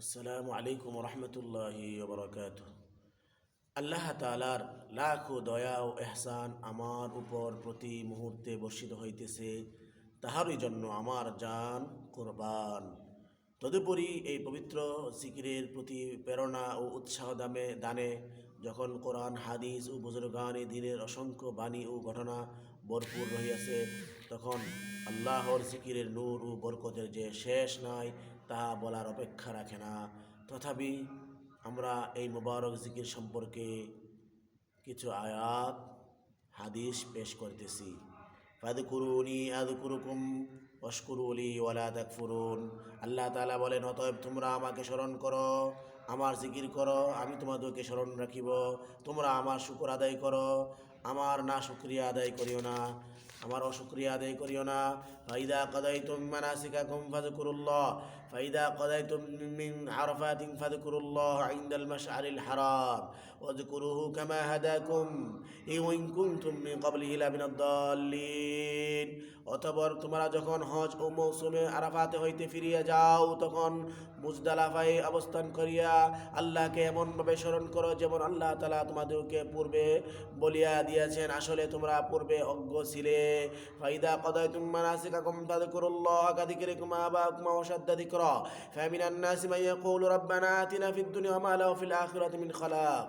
আসসালামু আলাইকুম রহমতুল্লাহ বরকাত আল্লাহ তালার লাখ দয়া ও এহসান আমার উপর প্রতি মুহূর্তে বর্ষিত হইতেছে, তাহারই জন্য আমার জান কোরবান। তদুপরি এই পবিত্র জিকিরের প্রতি প্রেরণা ও উৎসাহ দামে দানে যখন কোরআন, হাদিস ও বুজুর্গানে দিনের অসংখ্য বাণী ও ঘটনা ভরপুর রহিয়াছে, তখন আল্লাহর জিকিরের নূর ও বরকতের যে শেষ নাই তাহা বলার অপেক্ষা রাখে না। তথাপি আমরা এই মোবারক জিকির সম্পর্কে কিছু আয়াত, হাদিস পেশ করতেছি। ফাদকুরুনি আদকুরুকুম অস্কুরুলি ওয়ালা তাকফুরুন। আল্লাহ তালা বলেন, অতএব তোমরা আমাকে স্মরণ করো, আমার জিকির করো, আমি তোমাদেরকে স্মরণ রাখিব। তোমরা আমার শুকর আদায় করো, আমার না শুক্রিয়া আদায় করিও না। আমার অশুক্রিয়া আদায় করিও না। ফাইদা কদাই তুমি মানাসিকাকুম ফাদকুরুল্লাহ কামা লামিনাদ দাল্লিন অতঃপর তোমরা যখন হজ ও মৌসুমে আরাফাতে হইতে ফিরিয়া যাও, তখন মুজদালাফায় অবস্থান করিয়া আল্লাহকে এমনভাবে স্মরণ করো যেমন আল্লাহ তালা তোমাদেরকে পূর্বে বলিয়া দিয়েছেন, আসলে তোমরা পূর্বে অজ্ঞ ছিলে। ফাইদা কদায় তুম্মা নাসিকা কম ফাদকুরুল্লাহ কাদিকিরিকুম আবাকুম ওয়াশাদ্দা যিকরা নাসি মান ইয়াকুলু রাব্বানা আতিনা ফিদ দুনিয়া ওয়া মা লাহু ফিল আখিরাতি মিন খালাক।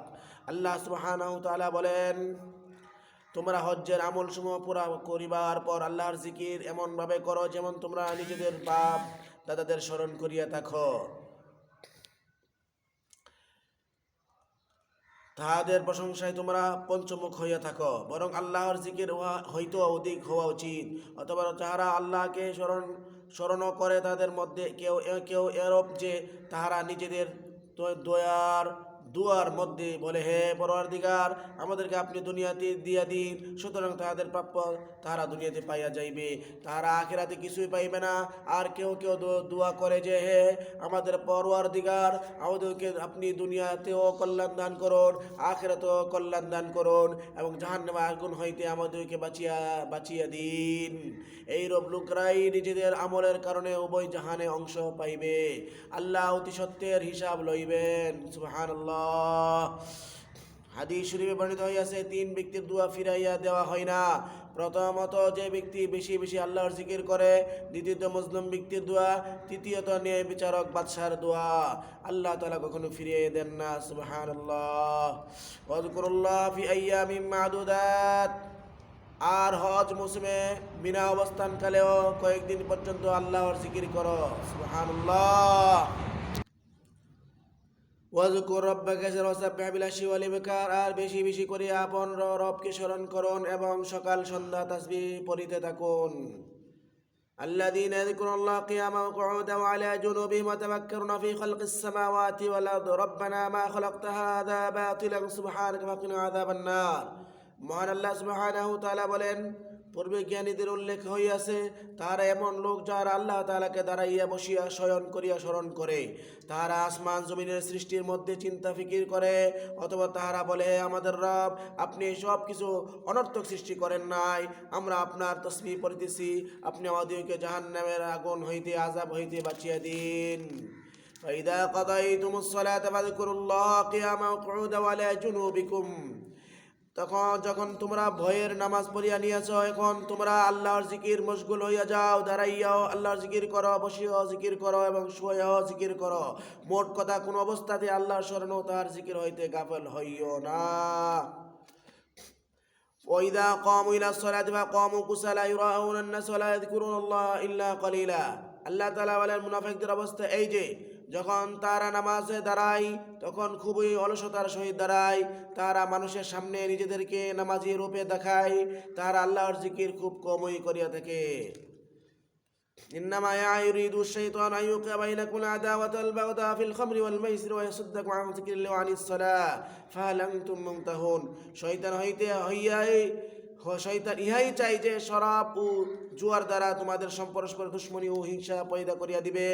আল্লাহ সুবহানাহু ওয়া তাআলা বলেন, তোমরা হজ্জের আমল সমূহ পুরা করিবার পর আল্লাহর জিকির এমনভাবে করো যেমন তোমরা নিজেদের পাপ দাদাদের স্মরণ করিয়া থাকো। তাহাদের প্রশংসায় তোমরা পঞ্চমুখ হইয়া থাকো, বরং আল্লাহর জিকির হইতো অধিক হওয়া উচিত। অথবা যাহারা আল্লাহকে স্মরণ স্মরণ করে তাদের মধ্যে কেউ কেউ এরব যে তাহারা নিজেদের দয়ার দুয়ার মধ্যে বলে, হে পরওয়ারদিগার, আমাদেরকে আপনি দুনিয়াতে দিয়া দিন। সুতরাং তাহাদের প্রাপ্য তাহারা দুনিয়াতে পাইয়া যাইবে। তাহারা আখেরাতে কিছুই পাইবে না। আর কেউ কেউ দোয়া করে যে, হে আমাদের পরোয়ার দিগার আমাদেরকে আপনি দুনিয়াতেও কল্যাণ দান করুন, আখেরাতেও কল্যাণ দান করুন এবং জাহান্নামে আগুন হইতে আমাদেরকে বাঁচিয়া বাঁচিয়া দিন। এই রব লোকরাই নিজেদের আমলের কারণে উভয় জাহানে অংশ পাইবে। আল্লাহ অতি সত্যের হিসাব লইবেন। সুবহানাল্লাহ। হাদিস শরীফে বর্ণিত হইয়াছে, তিন ব্যক্তির দোয়া ফিরাইয়া দেওয়া হয় না। প্রথমত, যে ব্যক্তি বেশি বেশি আল্লাহর জিকির করে, দ্বিতীয়ত মুসলিম ব্যক্তির দোয়া, তৃতীয়ত ন্যায় বিচারক বাদশার দোয়া। আল্লাহ তালা কখনো ফিরিয়ে দেন না, সুবহানাল্লাহ। ওয়াজকুরুল্লাহ ফি মাদুদাত। আর হজ মৌসুমে বিনা অবস্থানকালেও কয়েকদিন পর্যন্ত আল্লাহর জিকির করো, সুবহানাল্লাহ। ওয়াজকুর রব্বাকে ওয়াসাব্বিহ বিলাশি ওয়াল ইবকার আর বেশি বেশি করে আপন র- রবকে স্মরণ করুন এবং সকাল সন্ধ্যা তাসবিহ পড়িতে থাকুন الذين يذكرون الله قياما وقعودا وعلى جنوبهم وتفكرون في خلق السماوات والأرض ربنا ما خلقت هذا باطلا سبحانك فقنا عذاب النار মহান আল্লাহ সুবহানাহু তাআলা বলেন পূর্বে জ্ঞানীদের উল্লেখ হইয়াছে তারা এমন লোক যারা আল্লাহ তাআলাকে দাঁড়াইয়া বসিয়া শয়ন করিয়া স্মরণ করে তাহারা আসমান জমিনের সৃষ্টির মধ্যে চিন্তা ফিকির করে অথবা তাহারা বলে "হে আমাদের রব আপনি সব কিছু অনর্থক সৃষ্টি করেন নাই আমরা আপনার তসবি পড়িতেছি আপনি আমাদেরকে জাহান্নামের আগুন হইতে আজাব হইতে বাঁচিয়ে দিন فإذا قضيتم الصلاة فاذكروا الله قياما وقعودا وعلى جنوبكم তখন যখন তোমরা ভয়ের নামাজ পড়িয়া নিয়েছ এখন তোমরা আল্লাহর জিকির মশগুল হইয়া যাও দাঁড়াইয়াও আল্লাহর জিকির করো বসিয়াও জিকির করো এবং শুয়াও জিকির করো মোট কথা কোন অবস্থাতে আল্লাহর স্মরণ ও তাহার জিকির হইতে গাফল হইও না وإذا قاموا إلى الصلاة فقاموا كسالى يراءون الناس ولا يذكرون الله إلا قليلا আল্লাহ তালা বলেন মুনাফিকদের অবস্থা এই যে যখন তারা নামাজে দাঁড়ায় তখন খুবই অলসতার সহিত দাঁড়ায় তারা মানুষের সামনে নিজেদেরকে নামাজি রূপে দেখায় তারা আল্লাহর জিকির খুব কমই করিয়া থাকে إنما يريد الشيطان أن يوقع بينكم العداوة والبغضاء في الخمر والميسر ويصدكم عن ذكر الله وعن الصلاة فهل أنتم منتهون শয়তান হইতে হইয়াই হ- শয়তান ইহাই চাই যে শরাব ও জুয়ার দ্বারা তোমাদের সম্পরস্পর দুশ্মনী ও হিংসা পয়দা করিয়া দিবে